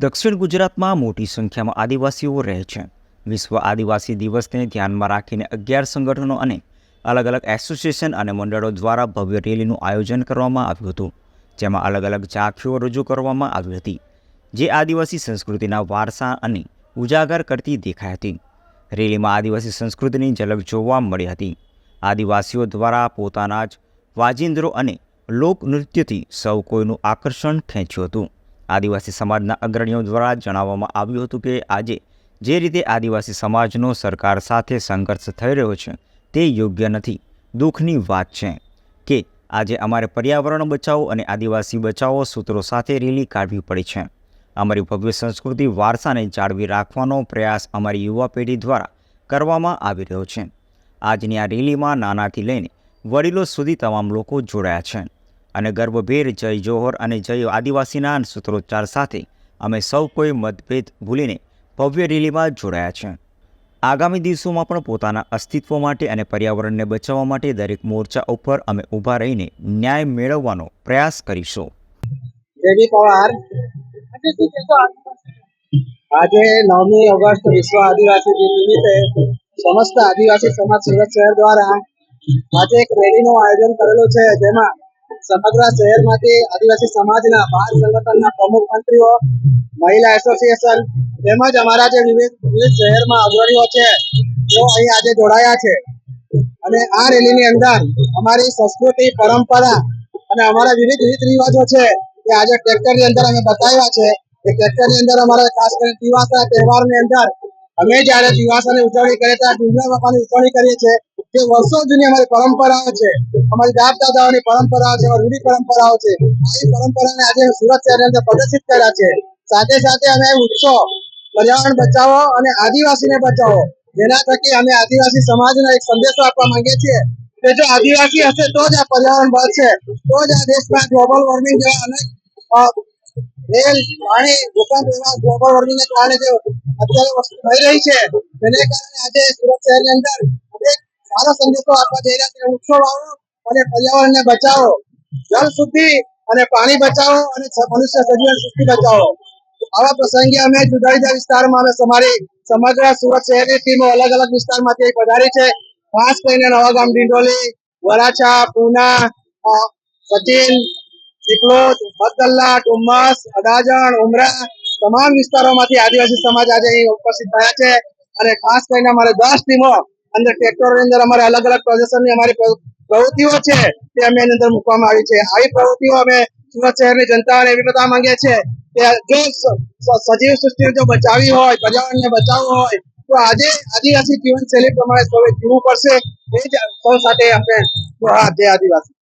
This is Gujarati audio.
દક્ષિણ ગુજરાતમાં મોટી સંખ્યામાં આદિવાસીઓ રહે છે. વિશ્વ આદિવાસી દિવસને ધ્યાનમાં રાખીને અગિયાર સંગઠનો અને અલગ અલગ એસોસિએશન અને મંડળો દ્વારા ભવ્ય રેલીનું આયોજન કરવામાં આવ્યું હતું, જેમાં અલગ અલગ ઝાંખીઓ રજૂ કરવામાં આવી હતી, જે આદિવાસી સંસ્કૃતિના વારસા અને ઉજાગર કરતી દેખાઈ હતી. રેલીમાં આદિવાસી સંસ્કૃતિની ઝલક જોવા મળી હતી. આદિવાસીઓ દ્વારા પોતાના જ વાજિંદ્રો અને લોકનૃત્યથી સૌ કોઈનું આકર્ષણ ખેંચ્યું હતું. આદિવાસી સમાજના અગ્રણીઓ દ્વારા જણાવવામાં આવ્યું હતું કે આજે જે રીતે આદિવાસી સમાજનો સરકાર સાથે સંઘર્ષ થઈ રહ્યો છે, તે યોગ્ય નથી. દુઃખની વાત છે કે આજે અમારે પર્યાવરણ બચાવો અને આદિવાસી બચાવો સૂત્રો સાથે રેલી કાઢવી પડી છે. અમારી ભવ્ય સંસ્કૃતિ વારસાને જાળવી રાખવાનો પ્રયાસ અમારી યુવા પેઢી દ્વારા કરવામાં આવી રહ્યો છે. આજની આ રેલીમાં નાનાથી લઈને વડીલો સુધી તમામ લોકો જોડાયા છે. અને ગર્ભભેર જય જોહર અને જય આદિવાસીના સૂત્રોચ્ચાર સાથે અમે સૌ કોઈ મતભેદ ભૂલીને ભવ્ય રેલીમાં જોડાયા છે. આગામી દિવસોમાં પણ પોતાના અસ્તિત્વ માટે અને પર્યાવરણને બચાવવા માટે દરેક મોરચા ઉપર અમે ઊભા રહીને ન્યાય મેળવવાનો પ્રયાસ કરીશું. આજે નવમી ઓગસ્ટ વિશ્વ આદિવાસી દિન નિમિત્તે સમસ્ત આદિવાસી સમાજ સુરત શહેર દ્વારા આજે એક રેલીનું આયોજન કરેલું છે, જેમાં સમગ્ર શહેરમાંથી આદિવાસી સમાજના બાર સંગઠનના પ્રમુખ મંત્રીઓ, મહિલા એસોસિએશન તેમજ અમારા જે વિવિધ વિવિધ શહેરમાં અગ્રણીઓ છે, તેઓ અહીં આજે જોડાયા છે. અને આ રેલીની અંદર અમારી સંસ્કૃતિ, પરંપરા અને અમારા વિવિધ રીત રિવાજો છે કે આજે ટ્રેક્ટરની અંદર અમે બતાવ્યા છે. કે ટ્રેક્ટરની અંદર અમારે ખાસ કરીને દિવાસા તહેવારની અંદર અમે જ્યારે દિવાસાની ઉજવણી કરીએ ત્યારે ડુંગરા બાપાની ઉજવણી કરીએ છીએ. જે વર્ષો જૂની અમારી પરંપરાઓ છે, અમારી દાદ દાદાઓની પરંપરાઓ છે રૂઢી પરંપરાઓ છે, આવી પરંપરાને આજે સુરત શહેરની અંદર પ્રદર્શિત કર્યા છે. સાથે સાથે અમે ઉત્સવ, પર્યાવરણ બચાવો અને આદિવાસીને બચાવો, જેના થકી અમે આદિવાસી સમાજને એક સંદેશો આપવા માંગીએ છીએ કે જો આદિવાસી હશે તો જ આ પર્યાવરણ બચશે તો જ આ દેશમાં ગ્લોબલ વોર્મિંગ જેવા અનેક રેલ, પાણી, ભૂકંપ એવા ગ્લોબલ વોર્મિંગને કારણે જે અત્યારે વસ્તુ થઈ રહી છે, તેને કારણે આજે સુરત શહેરની અંદર સારો સંદેશો આપવા જઈ રહ્યા છે. વૃક્ષો વાવો અને પર્યાવરણને બચાવો. જળ શુદ્ધિ અને પાણી બચાવો અને મનુષ્ય સજીવન શુદ્ધિ બચાવો. આવા પ્રસંગે અમે જુદા જુદા વિસ્તારમાં અમે અમારી સમગ્ર સુરત શહેરની ટીમો અલગ અલગ વિસ્તારમાંથી પધારી છે. ખાસ કરીને નવાગામ ડિંડોલી, વરાછા, પૂના સચિન ચિકલોદ બદલ્લા ડુમ્મસ, અડાજણ, ઉમરા તમામ વિસ્તારોમાંથી આદિવાસી સમાજ આજે અહીં ઉપસ્થિત થયા છે. અને ખાસ કરીને અમારે દસ ટીમો અંદર ટ્રેક્ટરોની અંદર અમારે અલગ અલગ પ્રદર્શનની અમારી પ્રવૃત્તિઓ છે તે અમે એની અંદર મૂકવામાં આવી છે. આવી પ્રવૃત્તિઓ અમે સુરત શહેરની જનતાને એવી બતાવવા માંગીએ છીએ કે જો સજીવ સૃષ્ટિને જો બચાવી હોય, પર્યાવરણને બચાવવું હોય, તો આજે આદિવાસી જીવનશૈલી પ્રમાણે સૌએ જીવવું પડશે. એ જ સૌ સાથે આપણે આદિવાસી.